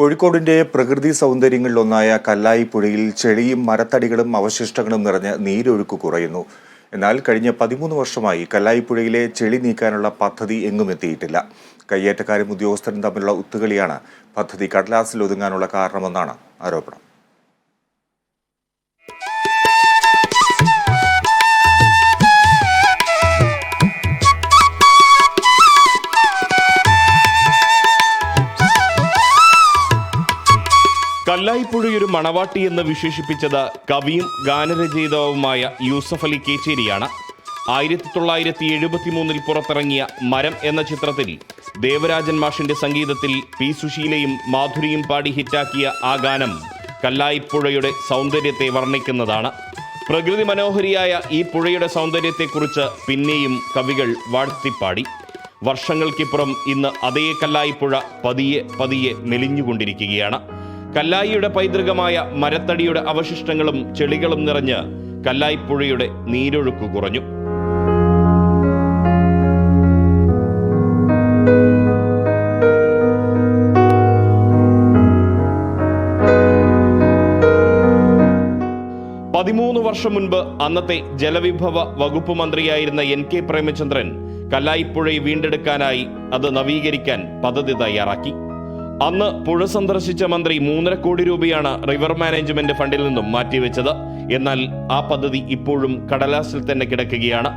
കോഴിക്കോടിന്റെ പ്രകൃതി സൗന്ദര്യങ്ങളിലൊന്നായ കല്ലായി പുഴയിൽ ചെളിയും മരത്തടികളും അവശിഷ്ടങ്ങളും നിറഞ്ഞ് നീരൊഴുക്ക് കുറയുന്നു. എന്നാൽ കഴിഞ്ഞ പതിമൂന്ന് വർഷമായി കല്ലായി പുഴയിലെ ചെളി നീക്കാനുള്ള പദ്ധതി എങ്ങും എത്തിയിട്ടില്ല. കയ്യേറ്റക്കാരും ഉദ്യോഗസ്ഥരും തമ്മിലുള്ള ഒത്തുകളിയാണ് പദ്ധതി കടലാസിൽ ഒതുങ്ങാനുള്ള കാരണമെന്നാണ് ആരോപണം. കല്ലായിപ്പുഴയൊരു മണവാട്ടി എന്ന് വിശേഷിപ്പിച്ചത് കവിയും ഗാനരചയിതാവുമായ യൂസഫ് അലി കേച്ചേരിയാണ്. ആയിരത്തി തൊള്ളായിരത്തി എഴുപത്തി മൂന്നിൽ പുറത്തിറങ്ങിയ മരം എന്ന ചിത്രത്തിൽ ദേവരാജൻ മാഷിന്റെ സംഗീതത്തിൽ പി സുശീലയും മാധുരിയും പാടി ഹിറ്റാക്കിയ ആ ഗാനം കല്ലായിപ്പുഴയുടെ സൗന്ദര്യത്തെ വർണിക്കുന്നതാണ്. പ്രകൃതി മനോഹരിയായ ഈ പുഴയുടെ സൗന്ദര്യത്തെക്കുറിച്ച് പിന്നെയും കവികൾ വാഴ്ത്തിപ്പാടി. വർഷങ്ങൾക്കിപ്പുറം ഇന്ന് അതേ കല്ലായിപ്പുഴ പതിയെ പതിയെ മെലിഞ്ഞുകൊണ്ടിരിക്കുകയാണ്. കല്ലായിയുടെ പൈതൃകമായ മരത്തടിയുടെ അവശിഷ്ടങ്ങളും ചെളികളും നിറഞ്ഞ് കല്ലായിപ്പുഴയുടെ നീരൊഴുക്ക് കുറഞ്ഞു. പതിമൂന്ന് വർഷം മുൻപ് അന്നത്തെ ജലവിഭവ വകുപ്പ് മന്ത്രിയായിരുന്ന എൻ കെ പ്രേമചന്ദ്രൻ കല്ലായിപ്പുഴയെ വീണ്ടെടുക്കാനായി അത് നവീകരിക്കാൻ പദ്ധതി തയ്യാറാക്കി. അന്ന് പുഴ സന്ദർശിച്ച മന്ത്രി മൂന്നര കോടി രൂപയാണ് റിവർ മാനേജ്മെന്റ് ഫണ്ടിൽ നിന്നും മാറ്റിവെച്ചത്. എന്നാൽ ആ പദ്ധതി ഇപ്പോഴും കടലാസിൽ തന്നെ കിടക്കുകയാണ്.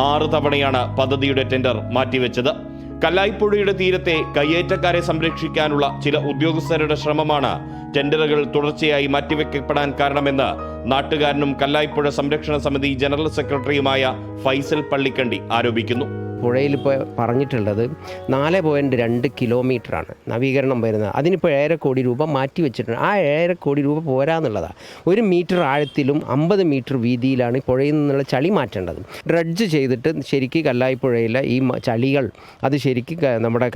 ആറ് തവണയാണ് പദ്ധതിയുടെ ടെൻഡർ മാറ്റിവെച്ചത്. കല്ലായിപ്പുഴയുടെ തീരത്തെ കയ്യേറ്റക്കാരെ സംരക്ഷിക്കാനുള്ള ചില ഉദ്യോഗസ്ഥരുടെ ശ്രമമാണ് ടെൻഡറുകൾ തുടർച്ചയായി മാറ്റിവെക്കപ്പെടാൻ കാരണമെന്ന് നാട്ടുകാരനും കല്ലായിപ്പുഴ സംരക്ഷണ സമിതി ജനറൽ സെക്രട്ടറിയുമായ ഫൈസൽ പള്ളിക്കണ്ടി ആരോപിക്കുന്നു. പുഴയിൽ ഇപ്പോൾ പറഞ്ഞിട്ടുള്ളത് നാല് പോയിന്റ് രണ്ട് കിലോമീറ്ററാണ് നവീകരണം വരുന്നത്. അതിനിപ്പോൾ ഏഴര കോടി രൂപ മാറ്റി വെച്ചിട്ടുണ്ട്. ആ ഏഴര കോടി രൂപ പോരാന്നുള്ളതാണ് ഒരു മീറ്റർ ആഴത്തിലും അമ്പത് മീറ്റർ വീതിയിലാണ് പുഴയിൽ നിന്നുള്ള ചളി മാറ്റേണ്ടത്. ഡ്രഡ്ജ് ചെയ്തിട്ട് ശരിക്ക് കല്ലായിപ്പുഴയിലെ ഈ ചളികൾ അത് ശരിക്ക് നമ്മുടെ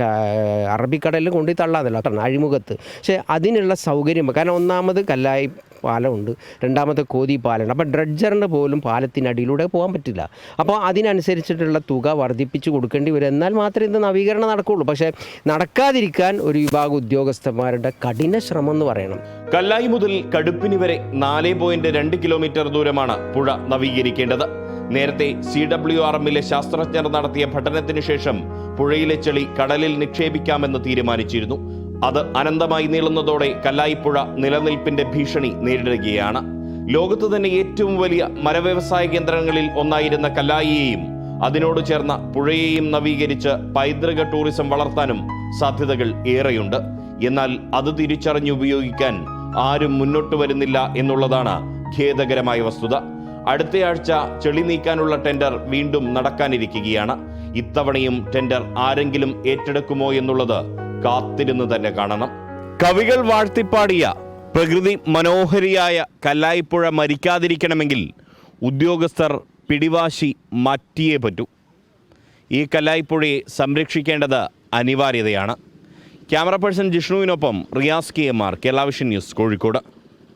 അറബിക്കടലിൽ കൊണ്ടുപോയി തള്ളാന്നല്ല അഴിമുഖത്ത്. പക്ഷേ അതിനുള്ള സൗകര്യം കാരണം ഒന്നാമത് കല്ലായി പാലമുണ്ട്. രണ്ടാമത്തെ കോതി പാലമുണ്ട് അപ്പോൾ ഡ്രഡ്ജറിന് പോലും പാലത്തിനടിയിലൂടെ പോകാൻ പറ്റില്ല. അപ്പോൾ അതിനനുസരിച്ചിട്ടുള്ള തുക വർദ്ധിപ്പിച്ച് കൊടുക്കേണ്ടി വരും. എന്നാൽ മാത്രമേ ഇത് നവീകരണം നടക്കുകയുള്ളൂ പക്ഷേ നടക്കാതിരിക്കാൻ ഒരു വിഭാഗം ഉദ്യോഗസ്ഥന്മാരുടെ കഠിന ശ്രമം എന്ന് പറയണം. കല്ലായി മുതൽ കടുപ്പിനി വരെ നാല് പോയിന്റ് രണ്ട് കിലോമീറ്റർ ദൂരമാണ് പുഴ നവീകരിക്കേണ്ടത്. നേരത്തെ സി ഡബ്ല്യു ആർ എമ്മിലെ ശാസ്ത്രജ്ഞർ നടത്തിയ പഠനത്തിന് ശേഷം പുഴയിലെ ചെളി കടലിൽ നിക്ഷേപിക്കാമെന്ന് തീരുമാനിച്ചിരുന്നു. അത് അനന്തമായി നീളുന്നതോടെ കല്ലായിപ്പുഴ നിലനിൽപ്പിന്റെ ഭീഷണി നേരിടുകയാണ്. ലോകത്ത് തന്നെ ഏറ്റവും വലിയ മരവ്യവസായ കേന്ദ്രങ്ങളിൽ ഒന്നായിരുന്ന കല്ലായിയെയും അതിനോട് ചേർന്ന പുഴയെയും നവീകരിച്ച് പൈതൃക ടൂറിസം വളർത്താനും സാധ്യതകൾ ഏറെയുണ്ട്. എന്നാൽ അത് തിരിച്ചറിഞ്ഞ് ഉപയോഗിക്കാൻ ആരും മുന്നോട്ട് വരുന്നില്ല എന്നുള്ളതാണ് ഖേദകരമായ വസ്തുത. അടുത്തയാഴ്ച ചെളി നീക്കാനുള്ള ടെൻഡർ വീണ്ടും നടക്കാനിരിക്കുകയാണ്. ഇത്തവണയും ടെൻഡർ ആരെങ്കിലും ഏറ്റെടുക്കുമോ എന്നുള്ളത് കാത്തിരുന്ന് തന്നെ കാണണം. കവികൾ വാഴ്ത്തിപ്പാടിയ പ്രകൃതി മനോഹരിയായ കല്ലായിപ്പുഴ മരിക്കാതിരിക്കണമെങ്കിൽ ഉദ്യോഗസ്ഥർ പിടിവാശി മാറ്റിയേ പറ്റൂ. ഈ കല്ലായിപ്പുഴയെ സംരക്ഷിക്കേണ്ടത് അനിവാര്യതയാണ്. Camera person ജിഷ്ണുവിനൊപ്പം Riyas K M R Kerala Vision news Kozhikode.